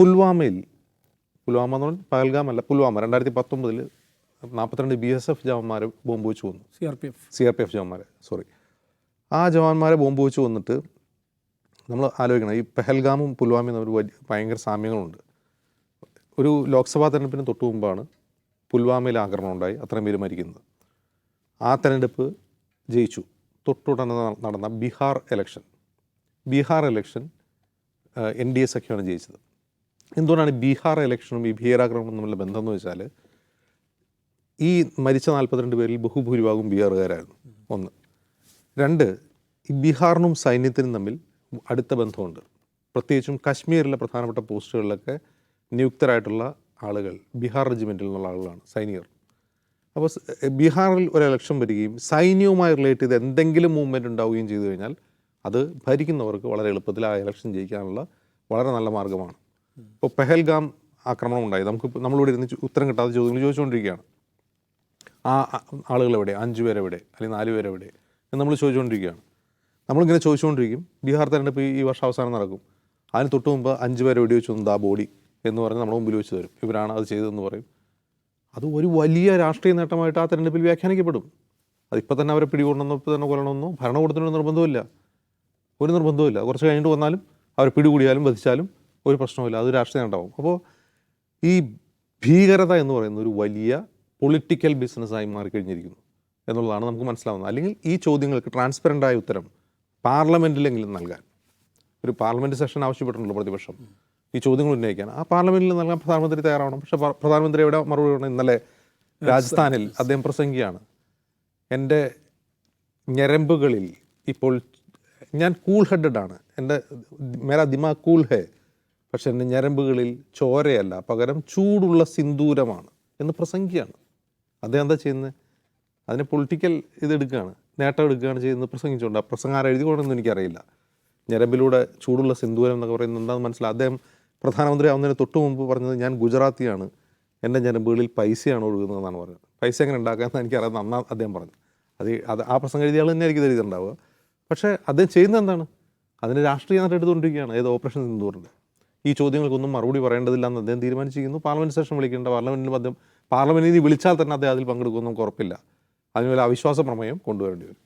പുൽവാമയിൽ പുൽവാമ എന്ന് പറഞ്ഞാൽ പഹൽഗാം അല്ല പുൽവാമ രണ്ടായിരത്തി പത്തൊമ്പതിൽ നാൽപ്പത്തിരണ്ട് ബി എസ് എഫ് ജവാന്മാർ ബോംബ് വെച്ച് കൊന്നു. C R P F C R P F ജവാന്മാരെ sorry ആ ജവാന്മാരെ ബോംബ് വെച്ച് കൊന്നിട്ട് നമ്മൾ ആലോചിക്കണം ഈ പെഹൽഗാമും പുൽവാമയും തമ്മിൽ വലിയ ഭയങ്കര സാമ്യങ്ങളുണ്ട്. ഒരു ലോക്സഭാ തെരഞ്ഞെടുപ്പിന് തൊട്ട് മുമ്പാണ് പുൽവാമയിൽ ആക്രമണം ഉണ്ടായി അത്രയും പേര് മരിക്കുന്നത്. ആ തെരഞ്ഞെടുപ്പ് ജയിച്ചു. തൊട്ടുടനെ നടന്ന Bihar election Bihar election N D A സഖ്യമാണ് ജയിച്ചത്. എന്തുകൊണ്ടാണ് ബീഹാർ ഇലക്ഷനും ഈ ഭീകരാക്രമണവും തമ്മിലുള്ള ബന്ധം എന്ന് വെച്ചാൽ ഈ മരിച്ച നാൽപ്പത്തിരണ്ട് പേരിൽ ബഹുഭൂരിഭാഗം ബീഹാറുകാരായിരുന്നു. ഒന്ന്. രണ്ട് ഈ ബീഹാറിനും സൈന്യത്തിനും തമ്മിൽ അടുത്ത ബന്ധമുണ്ട്. പ്രത്യേകിച്ചും കാശ്മീരിലെ പ്രധാനപ്പെട്ട പോസ്റ്റുകളിലൊക്കെ നിയുക്തരായിട്ടുള്ള ആളുകൾ ബീഹാർ റെജിമെന്റിൽ നിന്നുള്ള ആളുകളാണ് സൈനികർ. അപ്പോൾ ബീഹാറിൽ ഒരു ഇലക്ഷൻ വരികയും സൈന്യവുമായി റിലേറ്റ് ചെയ്ത് എന്തെങ്കിലും മൂവ്മെന്റ് ഉണ്ടാവുകയും ചെയ്തു കഴിഞ്ഞാൽ അത് ഭരിക്കുന്നവർക്ക് വളരെ എളുപ്പത്തിൽ ആ ഇലക്ഷൻ ജയിക്കാനുള്ള വളരെ നല്ല മാർഗമാണ്. ഇപ്പോൾ പെഹൽഗാം ആക്രമണം ഉണ്ടായി നമുക്ക് നമ്മളിവിടെ ഇരുന്ന് ഉത്തരം കിട്ടാതെ ചോദ്യങ്ങൾ ചോദിച്ചുകൊണ്ടിരിക്കുകയാണ്. ആ ആളുകൾ എവിടെ? അഞ്ച് പേരെവിടെ അല്ലെങ്കിൽ നാല് പേരെവിടെ എന്ന് നമ്മൾ ചോദിച്ചുകൊണ്ടിരിക്കുകയാണ്. നമ്മളിങ്ങനെ ചോദിച്ചുകൊണ്ടിരിക്കും. ബീഹാർ തെരഞ്ഞെടുപ്പ് ഈ- വർഷം അവസാനം നടക്കും. അതിന് തൊട്ട് മുമ്പ് അഞ്ച് പേരെ വെടി വെച്ചു ദാ ബോഡി എന്ന് പറഞ്ഞ് നമ്മുടെ മുമ്പിൽ വെച്ച് തരും. ഇവരാണ് അത് ചെയ്തതെന്ന് പറയും. അത് ഒരു വലിയ രാഷ്ട്രീയ നേട്ടമായിട്ട് ആ തെരഞ്ഞെടുപ്പിൽ വ്യാഖ്യാനിക്കപ്പെടും. അതിപ്പോൾ തന്നെ അവരെ പിടികൂടണമെന്നോ ഇപ്പോൾ തന്നെ കൊല്ലണമെന്നോ ഭരണകൂടത്തിനൊരു നിർബന്ധമില്ല ഒരു നിർബന്ധമില്ല കുറച്ച് കഴിഞ്ഞിട്ട് വന്നാലും അവരെ പിടികൂടിയാലും വധിച്ചാലും ഒരു പ്രശ്നവുമില്ല. അത് രാഷ്ട്രീയം ഉണ്ടാവും. അപ്പോൾ ഈ ഭീകരത എന്ന് പറയുന്ന ഒരു വലിയ പൊളിറ്റിക്കൽ ബിസിനസ്സായി മാറിക്കഴിഞ്ഞിരിക്കുന്നു എന്നുള്ളതാണ് നമുക്ക് മനസ്സിലാവുന്നത്. അല്ലെങ്കിൽ ഈ ചോദ്യങ്ങൾക്ക് ട്രാൻസ്പെറന്റായ ഉത്തരം പാർലമെന്റിലെങ്കിലും നൽകാൻ. ഒരു പാർലമെന്റ് സെഷൻ ആവശ്യപ്പെട്ടിട്ടുണ്ടല്ലോ പ്രതിപക്ഷം. ഈ ചോദ്യങ്ങൾ ഉന്നയിക്കാൻ. ആ പാർലമെന്റിൽ നൽകാൻ പ്രധാനമന്ത്രി തയ്യാറാവണം. പക്ഷേ പ്രധാനമന്ത്രി എവിടെ? മറുപടി പറഞ്ഞു ഇന്നലെ രാജസ്ഥാനിൽ. അദ്ദേഹം പ്രസംഗിയാണ് എന്റെ ഞരമ്പുകളിൽ ഇപ്പോൾ ഞാൻ കൂൾ ഹെഡഡ് ആണ്. എന്റെ മേരാ ദിമാ കൂൾ ഹേ പക്ഷെ എന്റെ ഞരമ്പുകളിൽ ചോരയല്ല പകരം ചൂടുള്ള സിന്ദൂരമാണ് എന്ന് പ്രസംഗിക്കുകയാണ്. അദ്ദേഹം എന്താ ചെയ്യുന്നത്? അതിനെ പൊളിറ്റിക്കൽ ഇതെടുക്കുകയാണ് നേട്ടം എടുക്കുകയാണ് ചെയ്യുന്നത് പ്രസംഗിച്ചുകൊണ്ട്. ആ പ്രസംഗം ആരെ എഴുതി കൊണ്ടെന്ന് എനിക്കറിയില്ല. ഞരമ്പിലൂടെ ചൂടുള്ള സിന്ദൂരം എന്നൊക്കെ പറയുന്നത് എന്താണെന്ന് മനസ്സിലായി. അദ്ദേഹം പ്രധാനമന്ത്രി ആവുന്നതിന് തൊട്ട് മുമ്പ് പറഞ്ഞത് ഞാൻ ഗുജറാത്തിയാണ് എന്റെ ഞരമ്പുകളിൽ പൈസയാണ് ഒഴുകുന്നതെന്നാണ് പറഞ്ഞത്. പൈസ എങ്ങനെ ഉണ്ടാക്കാമെന്ന് എനിക്കറിയാം നന്നാ അദ്ദേഹം പറഞ്ഞു. അത് അത് ആ പ്രസംഗം എഴുതിയ ആൾ തന്നെ ഇത് എഴുതിയിട്ടുണ്ടാവുക. പക്ഷേ അദ്ദേഹം ചെയ്യുന്നത് എന്താണ്? അതിന് രാഷ്ട്രീയ നേട്ടം എടുത്തുകൊണ്ടിരിക്കുകയാണ്. ഏത് ഓപ്പറേഷൻ സിന്ദൂറിന്റെ? ഈ ചോദ്യങ്ങൾക്കൊന്നും മറുപടി പറയേണ്ടതില്ല എന്ന് അദ്ദേഹം തീരുമാനിച്ചിരിക്കുന്നു. പാർലമെന്റ് സെഷൻ വിളിക്കേണ്ട പാർലമെന്റിൽ അദ്ദേഹം പാർലമെന്റിൽ വിളിച്ചാൽ തന്നെ അദ്ദേഹം അതിൽ പങ്കെടുക്കുമെന്ന് നമുക്ക് ഉറപ്പില്ല. അവിശ്വാസ പ്രമേയം കൊണ്ടുവരേണ്ടി വരും.